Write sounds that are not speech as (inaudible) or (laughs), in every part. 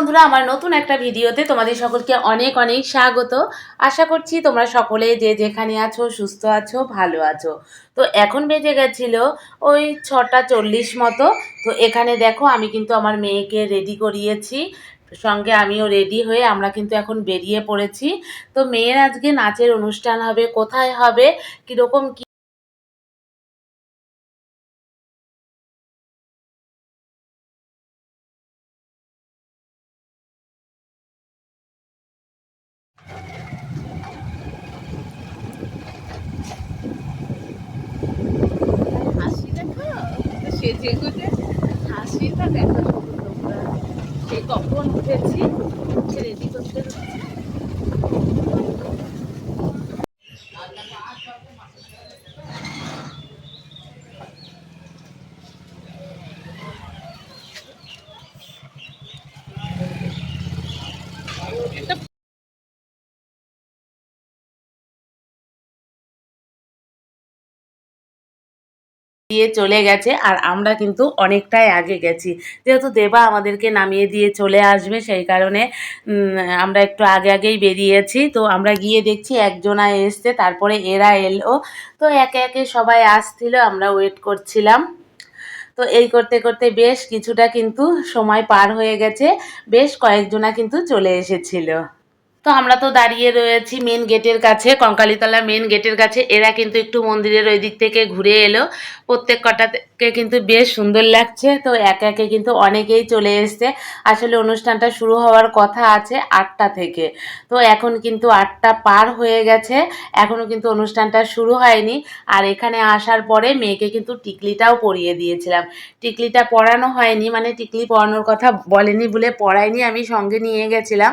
বন্ধুরা, আমার নতুন একটা ভিডিওতে তোমাদের সকলকে অনেক অনেক স্বাগত। আশা করছি তোমরা সকলে যে যেখানে আছো, সুস্থ আছো, ভালো আছো। তো এখন বেজে গেছিল ওই ছটা চল্লিশ মতো। তো এখানে দেখো, আমি কিন্তু আমার মেয়েকে রেডি করিয়েছি। সঙ্গে আমিও রেডি হয়ে আমরা কিন্তু এখন বেরিয়ে পড়েছি। তো মেয়ের আজকে নাচের অনুষ্ঠান হবে, কোথায় হবে, কীরকম কী হাসি দেখো সেজে গুজে হাসিটা দেখো শুধু তোমরা সেই কখন উঠেছি রেডি করতে হচ্ছে দিয়ে চলে গেছে আর আমরা কিন্তু অনেকটাই আগে গেছি। যেহেতু দেবা আমাদেরকে নামিয়ে দিয়ে চলে আসবে, সেই কারণে আমরা একটু আগে আগেই বেরিয়েছি। তো আমরা গিয়ে দেখছি একজনা এসছে, তারপরে এরা এলো। তো একে একে সবাই আসছিল, আমরা ওয়েট করছিলাম। তো এই করতে করতে বেশ কিছুটা কিন্তু সময় পার হয়ে গেছে, বেশ কয়েকজনা কিন্তু চলে এসেছিল। তো আমরা তো দাঁড়িয়ে রয়েছি মেন গেটের কাছে, কঙ্কালীতলা মেন গেটের কাছে। এরা কিন্তু একটু মন্দিরের ওই দিক থেকে ঘুরে এলো। প্রত্যেক কটাকে কিন্তু বেশ সুন্দর লাগছে। তো একে একে কিন্তু অনেকেই চলে এসছে। আসলে অনুষ্ঠানটা শুরু হওয়ার কথা আছে আটটা থেকে। তো এখন কিন্তু আটটা পার হয়ে গেছে। এখনও কিন্তু অনুষ্ঠানটা শুরু হয়নি। আর এখানে আসার পরে মেয়েকে কিন্তু টিকলিটাও পরিয়ে দিয়েছিলাম। টিকলিটা পরানো হয়নি মানে টিকলি পরানোর কথা বলেনি বলে পড়ায়নি আমি সঙ্গে নিয়ে গেছিলাম।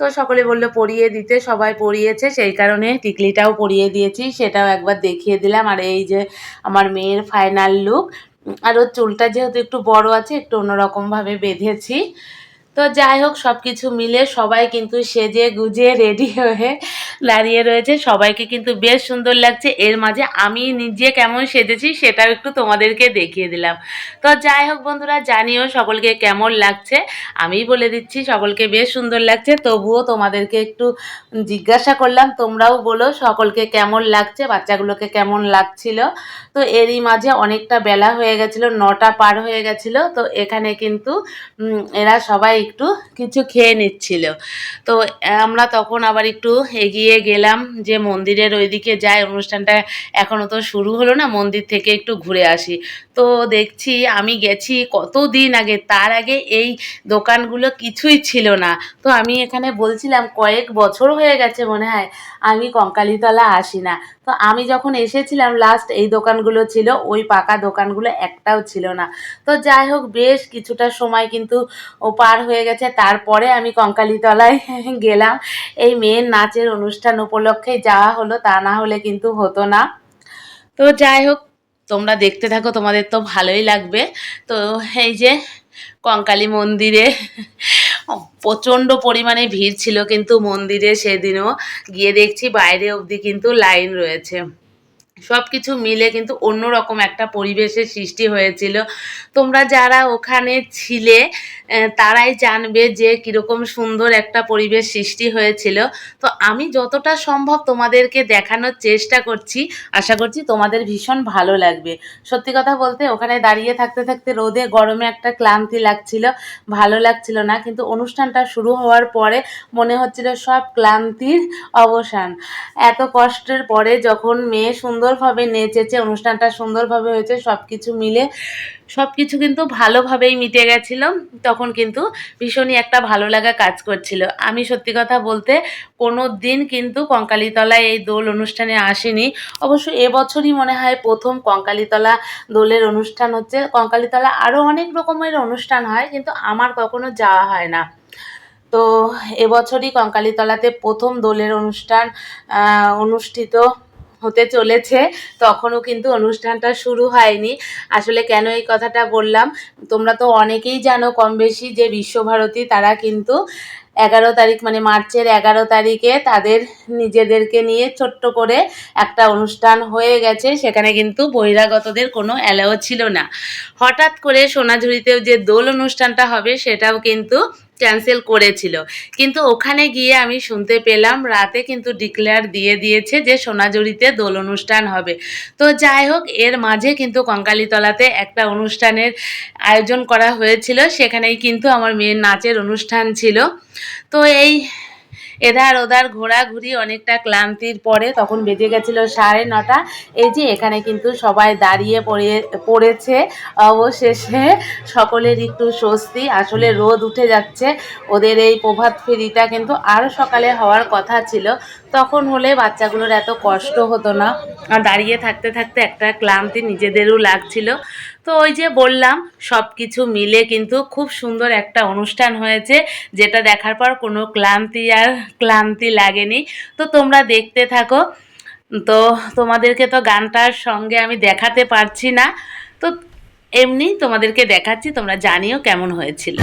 তো সকলে বলল পরিয়ে দিতে, সবাই পরিয়েছে, সেই কারণে টিকলিটাও পরিয়ে দিয়েছি, সেটাও একবার দেখিয়ে দিলাম। আর এই যে আমার মেয়ের ফাইনাল লুক আর ওর চুলটা যেহেতু একটু বড় আছে, একটু অন্যরকমভাবে বেঁধেছি। তো যাই হোক সব কিছু মিলে সবাই কিন্তু সেজে গুজে রেডি হয়ে দাঁড়িয়ে রয়েছে। সবাইকে কিন্তু বেশ সুন্দর লাগছে। এর মাঝে আমি নিজে কেমন সেজেছি সেটাও একটু তোমাদেরকে দেখিয়ে দিলাম। তো যাই হোক বন্ধুরা, জানিও সকলকে কেমন লাগছে। আমি বলে দিচ্ছি, সকলকে বেশ সুন্দর লাগছে। তবুও তোমাদেরকে একটু জিজ্ঞাসা করলাম, তোমরাও বলো সকলকে কেমন লাগছে, বাচ্চাগুলোকে কেমন লাগছিল? তো এরই মাঝে অনেকটা বেলা হয়ে গেছিল, নটা পার হয়ে গেছিল। তো এখানে কিন্তু এরা সবাই একটু কিছু খেয়ে নিচ্ছিল। তো আমরা তখন আবার একটু এগিয়ে গেলাম যে মন্দিরের ওইদিকে যাই। অনুষ্ঠানটা এখনও তো শুরু হলো না, মন্দির থেকে একটু ঘুরে আসি। তো দেখছি আমি গেছি কত দিন আগে, তার আগে এই দোকানগুলো কিছুই ছিল না। তো আমি এখানে বলছিলাম, কয়েক বছর হয়ে গেছে মনে হয় আমি কঙ্কালীতলা আসি না। তো আমি যখন এসেছিলাম লাস্ট এই দোকানগুলো ছিল, ওই পাকা দোকানগুলো একটাও ছিল না। তো যাই হোক, বেশ কিছুটা সময় কিন্তু ও পার হয়ে গেছে। তারপরে আমি কঙ্কালীতলায় (laughs) গেলাম। এই মেয়ের নাচের অনুষ্ঠান উপলক্ষে যাওয়া হলো, তা না হলে কিন্তু হতো না। তো যাই হোক তোমরা দেখতে থাকো, তোমাদের তো ভালোই লাগবে। তো এই যে কঙ্কালী মন্দিরে প্রচণ্ড পরিমাণে ভিড় ছিল কিন্তু মন্দিরে সেদিনও গিয়ে দেখছি, বাইরে অবধি কিন্তু লাইন রয়েছে। সব কিছু মিলে কিন্তু অন্যরকম একটা পরিবেশের সৃষ্টি হয়েছিল। তোমরা যারা ওখানে ছিলে তারাই জানবে যে কীরকম সুন্দর একটা পরিবেশ সৃষ্টি হয়েছিল। তো আমি যতটা সম্ভব তোমাদেরকে দেখানোর চেষ্টা করছি, আশা করছি তোমাদের ভীষণ ভালো লাগবে। সত্যি কথা বলতে, ওখানে দাঁড়িয়ে থাকতে থাকতে রোদে গরমে একটা ক্লান্তি লাগছিল, ভালো লাগছিল না। কিন্তু অনুষ্ঠানটা শুরু হওয়ার পরে মনে হচ্ছিল সব ক্লান্তির অবসান। এত কষ্টের পরে যখন মেয়ে সুন্দরভাবে নেচেছে, অনুষ্ঠানটা সুন্দরভাবে হয়েছে সব কিছু মিলে সব কিছু কিন্তু ভালোভাবেই মিটে গেছিল। তখন কিন্তু ভীষণই একটা ভালো লাগা কাজ করছিল। আমি সত্যি কথা বলতে কোনো দিন কিন্তু কঙ্কালীতলায় এই দোল অনুষ্ঠানে আসিনি। অবশ্য এবছরই মনে হয় প্রথম কঙ্কালীতলা দোলের অনুষ্ঠান হচ্ছে। কঙ্কালীতলা আরও অনেক রকমের অনুষ্ঠান হয়, কিন্তু আমার কখনো যাওয়া হয় না। তো এবছরই কঙ্কালীতলাতে প্রথম দোলের অনুষ্ঠান অনুষ্ঠিত। হতে চলেছে, তখনও কিন্তু অনুষ্ঠানটা শুরু হয়নি। আসলে কেন এই কথাটা বললাম? তোমরা তো অনেকেই জানো কম বেশি যে বিশ্বভারতী, তারা কিন্তু এগারো তারিখ মানে মার্চের এগারো তারিখে তাদের নিজেদেরকে নিয়ে ছোট্ট করে একটা অনুষ্ঠান হয়ে গেছে। সেখানে কিন্তু বহিরাগতদের কোনো অ্যালাও ছিল না। হঠাৎ করে সোনাঝুরিতেও যে দোল অনুষ্ঠানটা হবে, সেটাও কিন্তু ক্যান্সেল করেছিল। কিন্তু ওখানে গিয়ে আমি শুনতে পেলাম, রাতে কিন্তু ডিক্লেয়ার দিয়ে দিয়েছে যে সোনাজুরিতে দোল অনুষ্ঠান হবে। তো যাই হোক, এর মাঝে কিন্তু কঙ্কালীতলাতে একটা অনুষ্ঠানের আয়োজন করা হয়েছিল। সেখানেই কিন্তু আমার মেয়ের নাচের অনুষ্ঠান ছিল। তো এই এধার ওধার ঘোরাঘুরি অনেকটা ক্লান্তির পরে তখন বেজে গেছিল সাড়ে নটা। এই যে এখানে কিন্তু সবাই দাঁড়িয়ে পড়ে পড়েছে। অবশেষে সকলের একটু স্বস্তি। আসলে রোদ উঠে যাচ্ছে। ওদের এই প্রভাত ফেরিটা কিন্তু আরও সকালে হওয়ার কথা ছিল। তখন হলে বাচ্চাগুলোর এত কষ্ট হতো না। আর দাঁড়িয়ে থাকতে থাকতে একটা ক্লান্তি নিজেদেরও লাগছিল। তো ওই যে বললাম সব কিছু মিলে কিন্তু খুব সুন্দর একটা অনুষ্ঠান হয়েছে, যেটা দেখার পর কোনো ক্লান্তি আর ক্লান্তি লাগেনি। তো তোমরা দেখতে থাকো। তো তোমাদেরকে তো গানটার সঙ্গে আমি দেখাতে পারছি না। তো এমনি তোমাদেরকে দেখাচ্ছি, তোমরা জানিও কেমন হয়েছিল।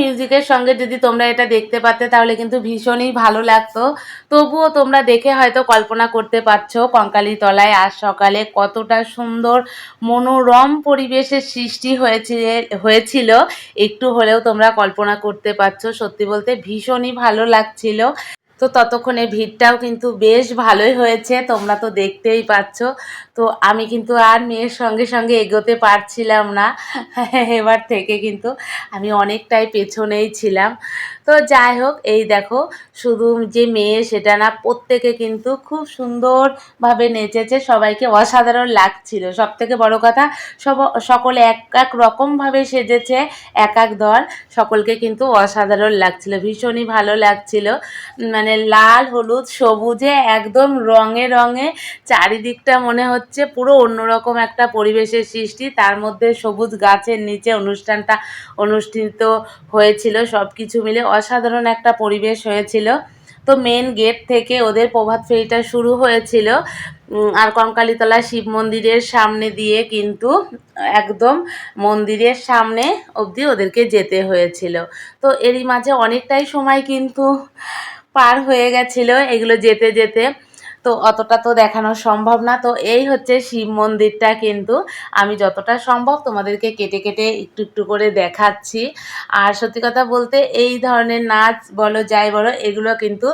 মিউজিকের সঙ্গে যদি তোমরা এটা দেখতে পারতে, তাহলে কিন্তু ভীষণই ভালো লাগতো। তবুও তোমরা দেখে হয়তো কল্পনা করতে পারছ কঙ্কালী তলায় আজ সকালে কতটা সুন্দর মনোরম পরিবেশের সৃষ্টি হয়েছে, হয়েছিল। একটু হলেও তোমরা কল্পনা করতে পারছ। সত্যি বলতে ভীষণই ভালো লাগছিল। তো ততক্ষণে ভিড়টাও কিন্তু বেশ ভালোই হয়েছে, তোমরা তো দেখতেই পাচ্ছ। তো আমি কিন্তু আর মেয়ের সঙ্গে সঙ্গে এগোতে পারছিলাম না, (laughs) এবার থেকে কিন্তু আমি অনেকটাই পেছনেই ছিলাম। তো যাই হোক, এই দেখো, শুধু যে মেয়ে সেটা না, প্রত্যেকে কিন্তু খুব সুন্দরভাবে নেচেছে, সবাইকে অসাধারণ লাগছিল। সব থেকে বড়ো কথা, সব, সকলে এক এক রকমভাবে সেজেছে, এক এক দল, সকলকে কিন্তু অসাধারণ লাগছিল, ভীষণই ভালো লাগছিল। মানে লাল, হলুদ, সবুজে একদম রঙে রঙে চারিদিকটা মনে হচ্ছে পুরো অন্যরকম একটা পরিবেশের সৃষ্টি। তার মধ্যে সবুজ গাছের নিচে অনুষ্ঠানটা অনুষ্ঠিত হয়েছিল সব কিছু মিলে অসাধারণ একটা পরিবেশ হয়েছিল। তো মেন গেট থেকে ওদের প্রভাত ফেরিটা শুরু হয়েছিল। আর কঙ্কালীতলা শিব মন্দিরের সামনে দিয়ে কিন্তু একদম মন্দিরের সামনে অবধি ওদেরকে যেতে হয়েছিল। তো এরই মাঝে অনেকটাই সময় কিন্তু পার হয়ে গেছিল এগুলো যেতে যেতে। তো অতটা তো দেখানো সম্ভব না। তো এই হচ্ছে শিব মন্দিরটা কিন্তু আমি যতটা সম্ভব তোমাদেরকে কেটে কেটে একটু একটু করে দেখাচ্ছি। আর সত্যি কথা বলতে এই ধরনের নাচ বলো যাই বলো এগুলো কিন্তু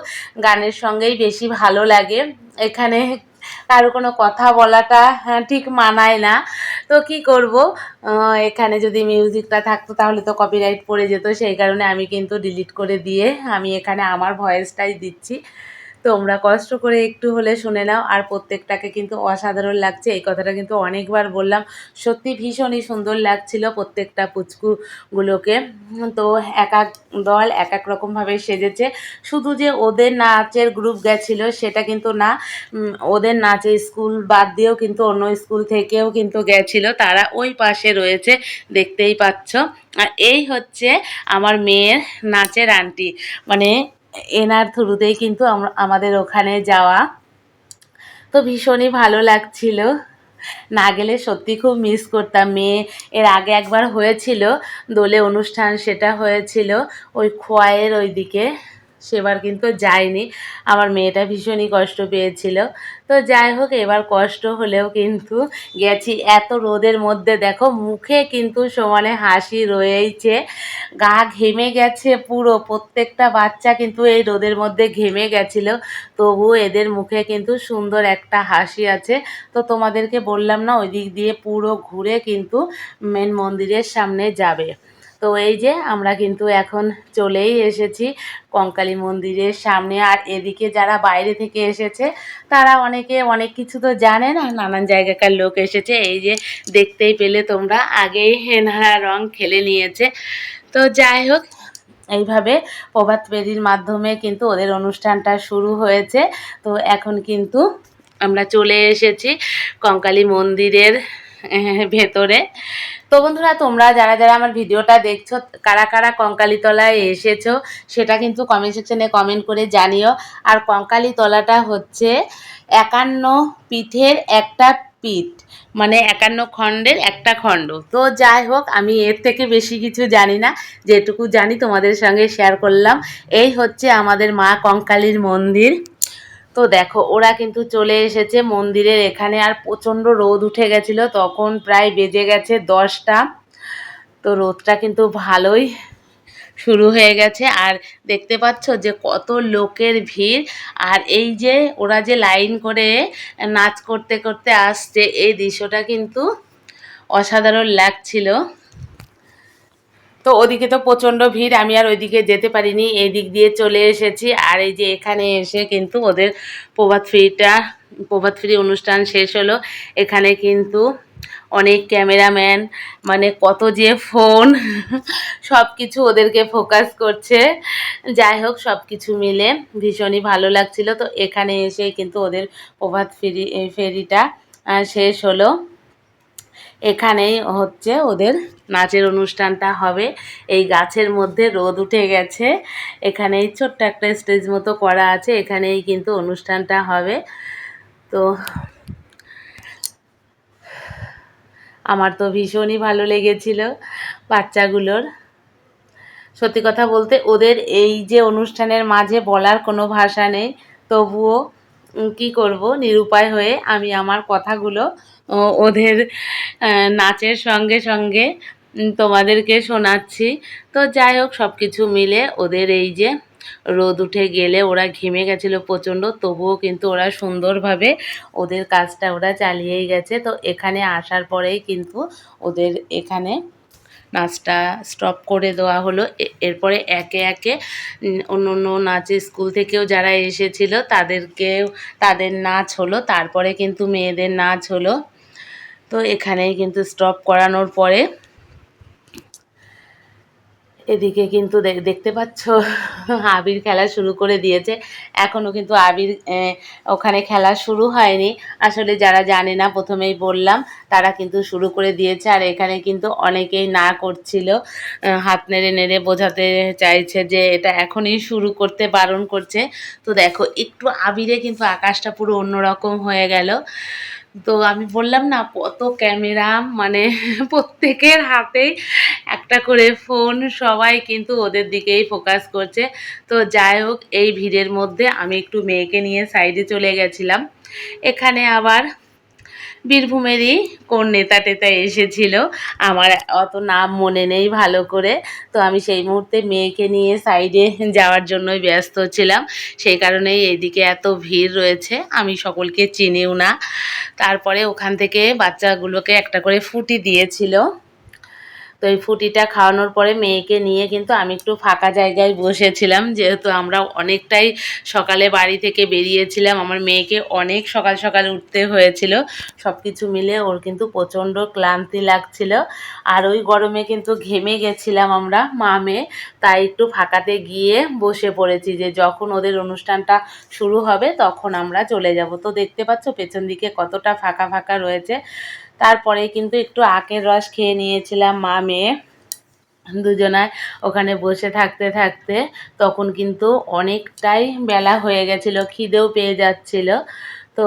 গানের সঙ্গেই বেশি ভালো লাগে। এখানে কারও কোনো কথা বলাটা হ্যাঁ, ঠিক মানায় না। তো কি করব? এখানে যদি মিউজিকটা থাকতো তাহলে তো কপিরাইট পড়ে যেত সেই কারণে আমি কিন্তু ডিলিট করে দিয়ে আমি এখানে আমার ভয়েসটাই দিচ্ছি। তোমরা কষ্ট করে একটু হলে শুনে নাও। আর প্রত্যেকটাকে কিন্তু অসাধারণ লাগছে। এই কথাটা কিন্তু অনেকবার বললাম। সত্যি ভীষণই সুন্দর লাগছিল প্রত্যেকটা পুচকুগুলোকে। তো এক এক দল এক এক রকমভাবে সেজেছে। শুধু যে ওদের নাচের গ্রুপ গেছিল, সেটা কিন্তু না। ওদের নাচের স্কুল বাদ দিয়েও কিন্তু অন্য স্কুল থেকেও কিন্তু গেছিল। তারা ওই পাশে রয়েছে, দেখতেই পাচ্ছ। আর এই হচ্ছে আমার মেয়ের নাচের আন্টি। মানে এনার থ্রুতেই কিন্তু আমাদের ওখানে যাওয়া। তো ভীষণই ভালো লাগছিল। না গেলে সত্যি খুব মিস করতাম। মেয়ে এর আগে একবার হয়েছিল, দোলে অনুষ্ঠান সেটা হয়েছিল, ওই খোয়াইয়ের ওইদিকে। সেবার কিন্তু যায়নি। আমার মেয়েটা ভীষণই কষ্ট পেয়েছিল। তো যাই হোক, এবার কষ্ট হলেও কিন্তু গেছি। এত রোদের মধ্যে দেখো, মুখে কিন্তু সমানে হাসি রয়েইছে। গা ঘেমে গেছে পুরো। প্রত্যেকটা বাচ্চা কিন্তু এই রোদের মধ্যে ঘেমে গেছিল। তবু এদের মুখে কিন্তু সুন্দর একটা হাসি আছে। তো তোমাদেরকে বললাম না, ওই দিক দিয়ে পুরো ঘুরে কিন্তু মেন মন্দিরের সামনে যাবে। তো এই যে আমরা কিন্তু এখন চলেই এসেছি কঙ্কালী মন্দিরের সামনে। আর এদিকে যারা বাইরে থেকে এসেছে, তারা অনেকে অনেক কিছু তো জানে না, নানান জায়গাকার লোক এসেছে। এই যে দেখতেই পেলে তোমরা, আগেই হেনারা রং খেলে নিয়েছে। তো যাই হোক, এইভাবে প্রভাত মাধ্যমে কিন্তু ওদের অনুষ্ঠানটা শুরু হয়েছে। তো এখন কিন্তু আমরা চলে এসেছি কঙ্কালী মন্দিরের (laughs) ভেতরে। তো বন্ধুরা, তোমরা যারা যারা আমার ভিডিওটা দেখছ, কারা কারা কঙ্কালীতলায় এসেছ, সেটা কিন্তু কমেন্ট সেকশনে কমেন্ট করে জানিও। আর কঙ্কালীতলাটা হচ্ছে একান্ন পিঠের একটা পিঠ মানে একান্ন খণ্ডের একটা খণ্ড। তো যাই হোক, আমি এর থেকে বেশি কিছু জানি না, যেটুকু জানি তোমাদের সঙ্গে শেয়ার করলাম। এই হচ্ছে আমাদের মা কঙ্কালীর মন্দির। তো দেখো, ওরা কিন্তু চলে এসেছে মন্দিরের এখানে আর প্রচণ্ড রোদ উঠে গেছিল, তখন প্রায় বেজে গেছে দশটা। তো রোদটা কিন্তু ভালোই শুরু হয়ে গেছে। আর দেখতে পাচ্ছ যে কত লোকের ভিড়। আর এই যে ওরা যে লাইন করে নাচ করতে করতে আসছে, এই দৃশ্যটা কিন্তু অসাধারণ লাগছিল। তো ওদিকে তো প্রচণ্ড ভিড়, আমি আর ওইদিকে যেতে পারিনি এই দিক দিয়ে চলে এসেছি। আর এই যে এখানে এসে কিন্তু ওদের প্রভাত ফ্রিটা, প্রভাত ফ্রি অনুষ্ঠান শেষ হলো। এখানে কিন্তু অনেক ক্যামেরাম্যান মানে কত যে ফোন সব কিছু ওদেরকে ফোকাস করছে। যাই হোক সব কিছু মিলে ভীষণই ভালো লাগছিল। তো এখানে এসে কিন্তু ওদের প্রভাত ফেরি ফেরিটা শেষ হলো। এখানেই হচ্ছে ওদের নাচের অনুষ্ঠানটা হবে। এই গাছের মধ্যে রোদ উঠে গেছে। এখানেই ছোট্ট একটা স্টেজ মতো করা আছে। এখানেই কিন্তু অনুষ্ঠানটা হবে। তো আমার তো ভীষণই ভালো লেগেছিল বাচ্চাগুলোর। সত্যি কথা বলতে ওদের এই যে অনুষ্ঠানের মাঝে বলার কোনো ভাষা নেই, তবুও কি করব? নিরুপায় হয়ে আমি আমার কথাগুলো ওদের নাচের সঙ্গে সঙ্গে তোমাদেরকে শোনাচ্ছি। তো যাই হোক সব কিছু মিলে ওদের এই যে রোদ উঠে গেলে ওরা ঘেমে গেছিল প্রচণ্ড, তবুও কিন্তু ওরা সুন্দরভাবে ওদের কাজটা ওরা চালিয়েই গেছে। তো এখানে আসার পরেই কিন্তু ওদের এখানে নাচটা স্টপ করে দেওয়া হলো। এরপরে একে একে অন্য অন্য নাচের স্কুল থেকেও যারা এসেছিল তাদেরকেও তাদের নাচ হলো। তারপরে কিন্তু মেয়েদের নাচ হলো। তো এখানেই কিন্তু স্টপ করানোর পরে এদিকে কিন্তু দেখ- দেখতে পাচ্ছ, আবির খেলা শুরু করে দিয়েছে। এখনও কিন্তু আবির ওখানে খেলা শুরু হয়নি। আসলে যারা জানে না, প্রথমেই বললাম, তারা কিন্তু শুরু করে দিয়েছে। আর এখানে কিন্তু অনেকেই না করছিল। হাত নেড়ে নেড়ে বোঝাতে চাইছে যে এটা এখনই শুরু করতে বারণ করছে। তো দেখো, একটু আবিরে কিন্তু আকাশটা পুরো অন্যরকম হয়ে গেল। তো আমি বললাম, না, কত ক্যামেরা মানে প্রত্যেকের হাতেই একটা করে ফোন, সবাই কিন্তু ওদের দিকেই ফোকাস করছে। তো যাই হোক, এই ভিড়ের মধ্যে আমি একটু মেয়েকে নিয়ে সাইডে চলে গেছিলাম। এখানে আবার বীরভূমেরই কোন নেতা টেতা এসেছিল। আমার অত নাম মনে নেই ভালো করে। তো আমি সেই মুহূর্তে মেয়েকে নিয়ে সাইডে যাওয়ার জন্যই ব্যস্ত ছিলাম। সেই কারণেই এইদিকে এত ভিড় রয়েছে, আমি সকলকে চিনিও না। তারপরে ওখান থেকে বাচ্চাগুলোকে একটা করে ফুটি দিয়েছিল। তো এই ফুটিটা খাওয়ানোর পরে মেয়েকে নিয়ে কিন্তু আমি একটু ফাঁকা জায়গায় বসেছিলাম, যেহেতু আমরা অনেকটাই সকালে বাড়ি থেকে বেরিয়েছিলাম। আমার মেয়েকে অনেক সকাল সকাল উঠতে হয়েছিল। সব কিছু মিলে ওর কিন্তু প্রচণ্ড ক্লান্তি লাগছিল। আর ওই গরমে কিন্তু ঘেমে গেছিলাম আমরা, মা মেয়ে। তাই একটু ফাঁকাতে গিয়ে বসে পড়েছি যে যখন ওদের অনুষ্ঠানটা শুরু হবে তখন আমরা চলে যাব। তো দেখতে পাচ্ছ পেছন দিকে কতটা ফাঁকা ফাঁকা রয়েছে। তারপরে কিন্তু একটু আখের রস খেয়ে নিয়েছিলাম মা মেয়ে দুজনায়। ওখানে বসে থাকতে থাকতে তখন কিন্তু অনেকটাই বেলা হয়ে গেছিল, খিদেও পেয়ে যাচ্ছিল। তো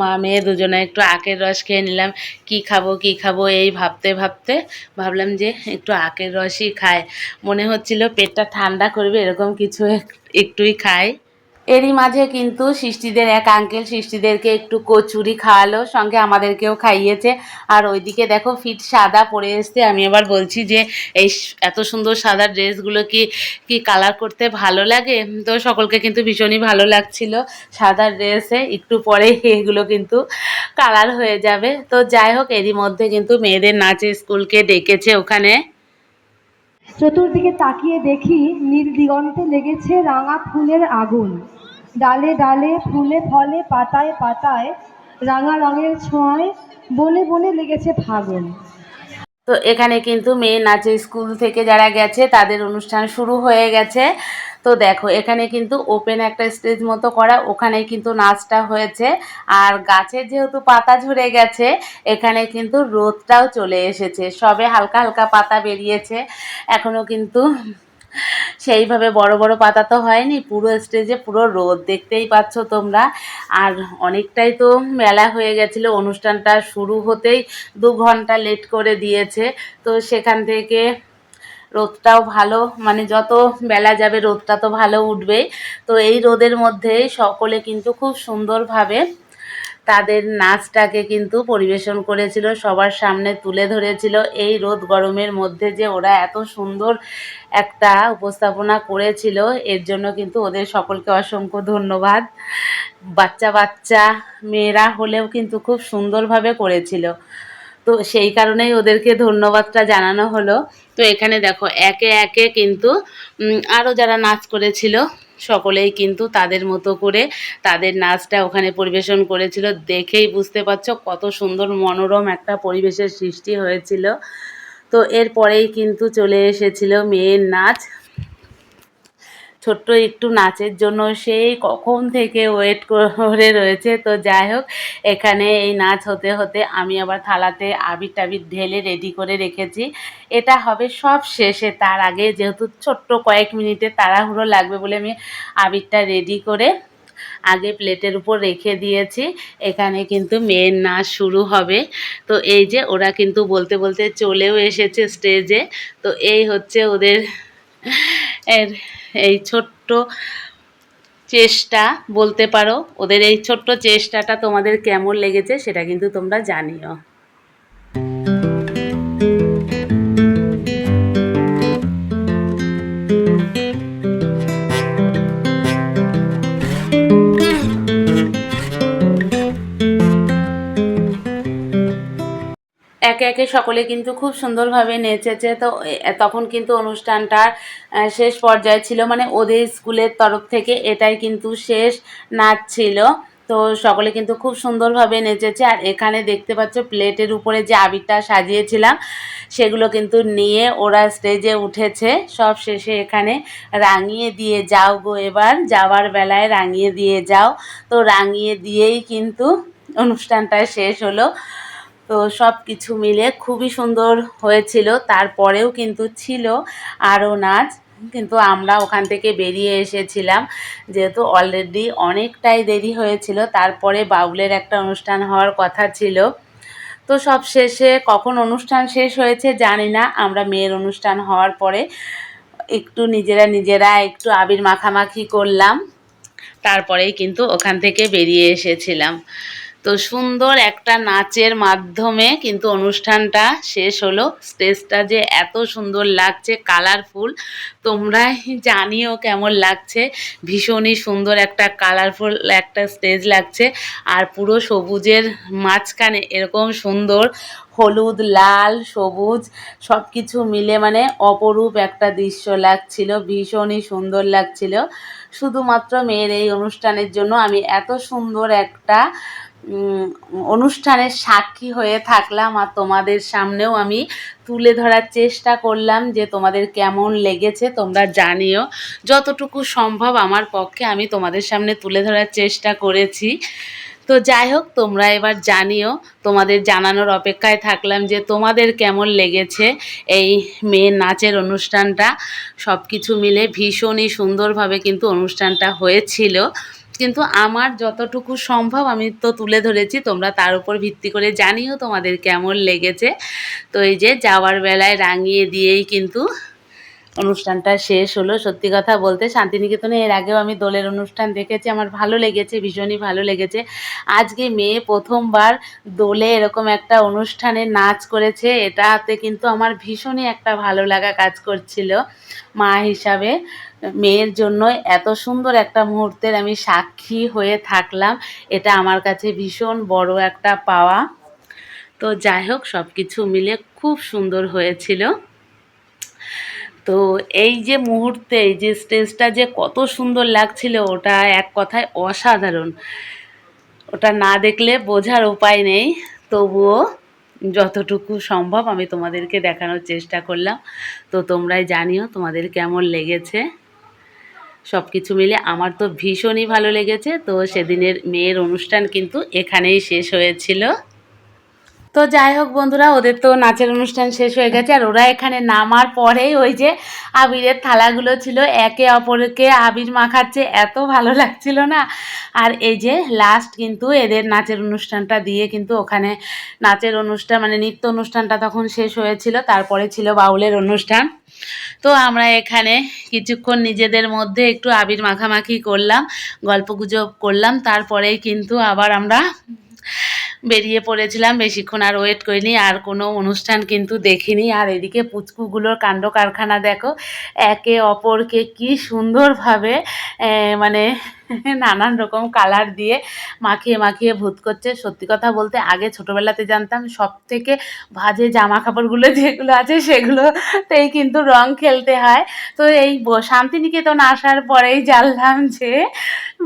মা মেয়ে দুজনে একটু আখের রস খেয়ে নিলাম। কি খাব কি খাব, এই ভাবতে ভাবতে ভাবলাম যে একটু আখের রসই খায় মনে হচ্ছিল পেটটা ঠান্ডা করবে, এরকম কিছু এক- একটুই খাই। এরই মাঝে কিন্তু সৃষ্টিদের এক আঙ্কেল সৃষ্টিদেরকে একটু কচুরি খাওয়ালো, সঙ্গে আমাদেরকেও খাইয়েছে। আর ওইদিকে দেখো ফিট সাদা পরে এসছে। আমি এবার বলছি যে, এই এত সুন্দর সাদা ড্রেসগুলো কি কি কালার করতে ভালো লাগে? তো সকলকে কিন্তু ভীষণই ভালো লাগছিল সাদা ড্রেসে। একটু পরে এগুলো কিন্তু কালার হয়ে যাবে। তো যাই হোক, এরই মধ্যে কিন্তু মেয়েদের নাচে স্কুলকে ডেকেছে ওখানে। চতুর্দিকে তাকিয়ে দেখি নীল দিগন্তে লেগেছে রাঙা ফুলের আগুন। ডালে ডালে, ফুলে ফলে, পাতায় পাতায়, রাঙা রঙের ছোঁয়ায়, বনে বনে লেগেছে ফাগুন। তো এখানে কিন্তু মেয়ে নাচের স্কুল থেকে যারা গেছে, তাদের অনুষ্ঠান শুরু হয়ে গেছে। তো দেখো, এখানে কিন্তু ওপেন একটা স্টেজ মতো করা, ওখানে কিন্তু নাচটা হয়েছে। আর গাছের যেহেতু পাতা ঝরে গেছে, এখানে কিন্তু রোদটাও চলে এসেছে। সবে হালকা হালকা পাতা বেরিয়েছে। এখনও কিন্তু সেইভাবে বড় বড় পাতা তো হয়নি, পুরো স্টেজে পুরো রোদ দেখতেই পাচ্ছ তোমরা। আর অনেকটাই তো মেলা হয়ে গেছিল, অনুষ্ঠানটা শুরু হতেই দু ঘণ্টা লেট করে দিয়েছে। তো সেখান থেকে রোদটাও ভালো মানে যত বেলা যাবে রোদটা তো ভালো উঠবেই। তো এই রোদের মধ্যেই সকলে কিন্তু খুব সুন্দরভাবে তাদের নাচটাকে কিন্তু পরিবেশন করেছিল, সবার সামনে তুলে ধরেছিল। এই রোদ গরমের মধ্যে যে ওরা এত সুন্দর একটা উপস্থাপনা করেছিল, এর জন্য কিন্তু ওদের সকলকে অসংখ্য ধন্যবাদ। বাচ্চা বাচ্চা মেয়েরা হলেও কিন্তু খুব সুন্দরভাবে করেছিল। তো সেই কারণেই ওদেরকে ধন্যবাদটা জানানো হলো। তো এখানে দেখো, একে একে কিন্তু আরও যারা নাচ করেছিল সকলেই কিন্তু তাদের মতো করে তাদের নাচটা ওখানে পরিবেশন করেছিল। দেখেই বুঝতে পারছ কত সুন্দর মনোরম একটা পরিবেশের সৃষ্টি হয়েছিল। তো এরপরেই কিন্তু চলে এসেছিল মেয়ের নাচ। ছোট্ট একটু নাচের জন্য সেই কখন থেকে ওয়েট করে রয়েছে। তো যাই হোক, এখানে এই নাচ হতে হতে আমি আবার থালাতে আবির টাবির ঢেলে রেডি করে রেখেছি। এটা হবে সব শেষে। তার আগে যেহেতু ছোট্ট কয়েক মিনিটে তাড়াহুড়ো লাগবে বলে আমি আবিরটা রেডি করে আগে প্লেটের উপর রেখে দিয়েছি। এখানে কিন্তু মেয়ের নাচ শুরু হবে। তো এই যে ওরা কিন্তু বলতে বলতে চলেও এসেছে স্টেজে তো এই হচ্ছে ওদের এর এই ছোট্ট চেষ্টা বলতে পারো, ওদের এই ছোট্ট চেষ্টাটা তোমাদের কেমন লেগেছে সেটা কিন্তু তোমরা জানিও। একে একে সকলে কিন্তু খুব সুন্দরভাবে নেচেছে। তো তখন কিন্তু অনুষ্ঠানটার শেষ পর্যায়ে ছিল। মানে ওদের স্কুলের তরফ থেকে এটাই কিন্তু শেষ নাচ ছিল। তো সকলে কিন্তু খুব সুন্দরভাবে নেচেছে। আর এখানে দেখতে পাচ্ছ প্লেটের উপরে যে আবিরটা সাজিয়েছিলাম, সেগুলো কিন্তু নিয়ে ওরা স্টেজে উঠেছে। সব শেষে এখানে রাঙিয়ে দিয়ে যাও গো এবার, যাওয়ার বেলায় রাঙিয়ে দিয়ে যাও। তো রাঙিয়ে দিয়েই কিন্তু অনুষ্ঠানটা শেষ হলো। তো সব কিছু মিলে খুবই সুন্দর হয়েছিল। তারপরেও কিন্তু ছিল আরও নাচ, কিন্তু আমরা ওখান থেকে বেরিয়ে এসেছিলাম। যেহেতু অলরেডি অনেকটাই দেরি হয়েছিল, তারপরে বাউলের একটা অনুষ্ঠান হওয়ার কথা ছিল। তো সব শেষে কখন অনুষ্ঠান শেষ হয়েছে জানি না, আমরা মেয়ের অনুষ্ঠান হওয়ার পরে একটু নিজেরা নিজেরা একটু আবির মাখামাখি করলাম। তারপরেই কিন্তু ওখান থেকে বেরিয়ে এসেছিলাম। তো সুন্দর একটা নাচের মাধ্যমে কিন্তু অনুষ্ঠানটা শেষ হলো। স্টেজটা যে এত সুন্দর লাগছে, কালারফুল, তোমরাই জানিও কেমন লাগছে। ভীষণই সুন্দর একটা কালারফুল একটা স্টেজ লাগছে। আর পুরো সবুজের মাঝখানে এরকম সুন্দর হলুদ, লাল, সবুজ সব কিছু মিলে মানে অপরূপ একটা দৃশ্য লাগছিল, ভীষণই সুন্দর লাগছিল। শুধুমাত্র মেয়ের এই অনুষ্ঠানের জন্য আমি এত সুন্দর একটা অনুষ্ঠানের সাক্ষী হয়ে থাকলাম আর তোমাদের সামনেও আমি তুলে ধরার চেষ্টা করলাম যে তোমাদের কেমন লেগেছে, তোমরা জানিও। যতটুকু সম্ভব আমার পক্ষে আমি তোমাদের সামনে তুলে ধরার চেষ্টা করেছি। তো যাই হোক, তোমরা এবার জানিও, তোমাদের জানানোর অপেক্ষায় থাকলাম যে তোমাদের কেমন লেগেছে এই মেয়ের নাচের অনুষ্ঠানটা। সব কিছু মিলে ভীষণই সুন্দরভাবে কিন্তু অনুষ্ঠানটা হয়েছিল। কিন্তু আমার যতটুকু সম্ভব আমি তো তুলে ধরেছি, তোমরা তার উপর ভিত্তি করে জানিও তোমাদের কেমন লেগেছে। তো এই যে যাওয়ার বেলায় রাঙিয়ে দিয়েই কিন্তু অনুষ্ঠানটা শেষ হলো। সত্যি কথা বলতে শান্তিনিকেতনে এর আগেও আমি দোলের অনুষ্ঠান দেখেছি, আমার ভালো লেগেছে, ভীষণই ভালো লেগেছে। আজকে মেয়ে প্রথমবার দোলে এরকম একটা অনুষ্ঠানে নাচ করেছে, এটাতে কিন্তু আমার ভীষণই একটা ভালো লাগা কাজ করছিল মা হিসাবে। মেয়ের জন্য এত সুন্দর একটা মুহূর্তের আমি সাক্ষী হয়ে থাকলাম। এটা আমার কাছে ভীষণ বড় একটা পাওয়া। তো যাই হোক সব কিছু মিলে খুব সুন্দর হয়েছিল। তো এই যে মুহূর্তে, এই যে স্টেজটা যে কত সুন্দর লাগছিল, ওটা এক কথায় অসাধারণ। ওটা না দেখলে বোঝার উপায় নেই। তবুও যতটুকু সম্ভব আমি তোমাদেরকে দেখানোর চেষ্টা করলাম। তো তোমরাই জানিও তোমাদের কেমন লেগেছে। সব কিছু মিলে আমার তো ভীষণই ভালো লেগেছে। তো সেদিনের মেয়ের অনুষ্ঠান কিন্তু এখানেই শেষ হয়েছিল। তো যাই হোক বন্ধুরা, ওদের তো নাচের অনুষ্ঠান শেষ হয়ে গেছে, আর ওরা এখানে নামার পরেই ওই যে আবিরের থালাগুলো ছিল, একে অপরকে আবির মাখাচ্ছে, এত ভালো লাগছিল না। আর এই যে লাস্ট কিন্তু এদের নাচের অনুষ্ঠানটা দিয়ে কিন্তু ওখানে নাচের অনুষ্ঠান মানে নৃত্য অনুষ্ঠানটা তখন শেষ হয়েছিল, তারপরে ছিল বাউলের অনুষ্ঠান। তো আমরা এখানে কিছুক্ষণ নিজেদের মধ্যে একটু আবির মাখামাখি করলাম, গল্পগুজব করলাম, তারপরেই কিন্তু আবার আমরা বেরিয়ে পড়েছিলাম, বেশিক্ষণ আর ওয়েট করিনি, আর কোনো অনুষ্ঠান কিন্তু দেখিনি। আর এদিকে পুচকুগুলোর কাণ্ড কারখানা দেখো, একে অপরকে কি সুন্দরভাবে মানে নানান রকম কালার দিয়ে মাখিয়ে মাখিয়ে ভূত করছে। সত্যি কথা বলতে আগে ছোটোবেলাতে জানতাম সব থেকে ভাজে জামা কাপড়গুলো যেগুলো আছে সেগুলোতেই কিন্তু রং খেলতে হয়। তো এই শান্তিনিকেতন আসার পরেই জানলাম যে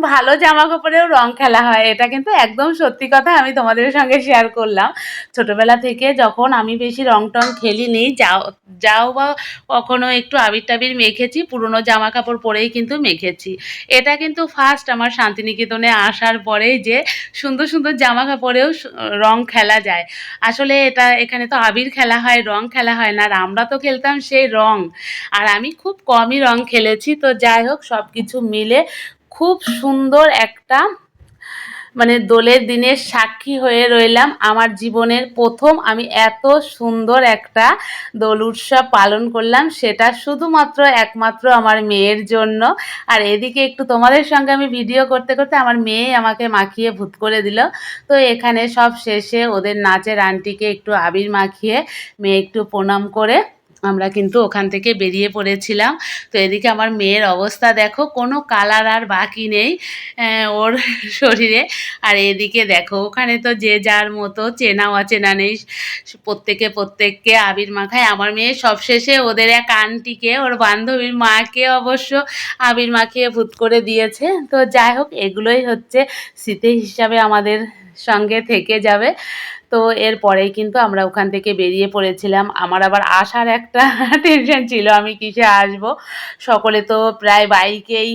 ভালো জামা কাপড়েও রং খেলা হয়। এটা কিন্তু একদম সত্যি কথা আমি তোমাদের সঙ্গে শেয়ার করলাম। ছোটোবেলা থেকে যখন আমি বেশি রং টং খেলিনি, যাও যাও বা কখনো একটু আবির টাবির মেখেছি, পুরনো জামা কাপড় পরেই কিন্তু মেখেছি। এটা কিন্তু ফার্স্ট আমার শান্তিনিকেতনে আসার পরেই যে সুন্দর সুন্দর জামা কাপড়েও রং খেলা যায়। আসলে এটা এখানে তো আবির খেলা হয়, রং খেলা হয় না, আর আমরা তো খেলতাম সেই রং। আর আমি খুব কমই রং খেলেছি, তো যাই হোক সব কিছু মিলে খুব সুন্দর একটা মানে দোলের দিনের সাক্ষী হয়ে রইলাম। আমার জীবনের প্রথম আমি এত সুন্দর একটা দোল উৎসব পালন করলাম। সেটা শুধুমাত্র একমাত্র আমার মেয়ের জন্য। আর এদিকে একটু তোমাদের সঙ্গে আমি ভিডিও করতে করতে আমার মেয়ে আমাকে মাখিয়ে ভূত করে দিল। তো এখানে সব শেষে ওদের নাচের আন্টিকে একটু আবির মাখিয়ে মেয়ে একটু প্রণাম করে আমরা কিন্তু ওখান থেকে বেরিয়ে পড়েছিলাম। তো এদিকে আমার মেয়ের অবস্থা দেখো, কোনো কালার আর বাকি নেই ওর (laughs) শরীরে। আর এদিকে দেখো, ওখানে তো যে যার মতো চেনা অচেনা নেই, প্রত্যেকে প্রত্যেককে আবির মাখায়। আমার মেয়ে সবশেষে ওদের এক আন্টিকে, ওর বান্ধবীর মাকে অবশ্য আবির মাখিয়ে ভূত করে দিয়েছে। তো যাই হোক, এগুলোই হচ্ছে স্মৃতি হিসাবে আমাদের সঙ্গে থেকে যাবে। তো এরপরেই কিন্তু আমরা ওখান থেকে বেরিয়ে পড়েছিলাম। আমার আবার আসার একটা (laughs) টেনশন ছিল, আমি কিসে আসব? সকলে তো প্রায় বাইকেই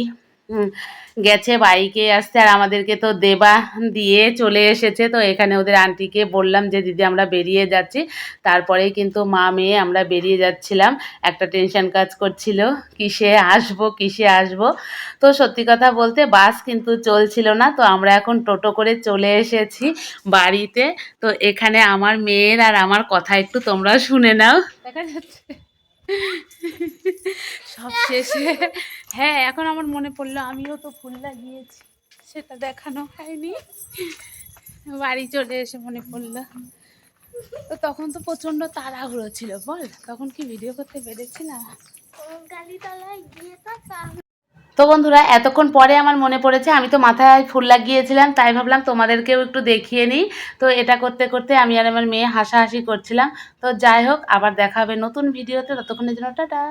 গেছে বাইকে আসছে আর আমাদেরকে তো দেবা দিয়ে চলে এসেছে। তো এখানে ওদের আন্টিকে বললাম যে, দিদি, আমরা বেরিয়ে যাচ্ছি। তারপরেই কিন্তু মা মেয়ে আমরা বেরিয়ে যাচ্ছিলাম। একটা টেনশন কাজ করছিল, কিসে আসব, কিসে আসব? তো সত্যি কথা বলতে বাস কিন্তু চলছিল না। তো আমরা এখন টোটো করে চলে এসেছি বাড়িতে। তো এখানে আমার মেয়ের আর আমার কথা একটু তোমরা শুনে নাও। দেখা যাচ্ছে। সব শেষে। হ্যাঁ এখন আমার মনে পড়ল, আমিও তো ফুল লাগিয়েছি। সেটা দেখানো হয়নি। বাড়ি চলে এসে মনে পড়ল। তো তখন তো প্রচণ্ড তাড়াহুড়ো ছিল, বল। তখন কি ভিডিও করতে পেরেছিলাম? তো বন্ধুরা, এতক্ষণ পরে আমার মনে পড়েছে, আমি তো মাথায় ফুল লাগিয়েছিলাম, তাই ভাবলাম তোমাদেরকেও একটু দেখিয়ে নিই। তো এটা করতে করতে আমি আর আমার মেয়ে হাসাহাসি করছিলাম। তো যাই হোক, আবার দেখা হবে নতুন ভিডিওতে, ততক্ষণের জন্য টাটা।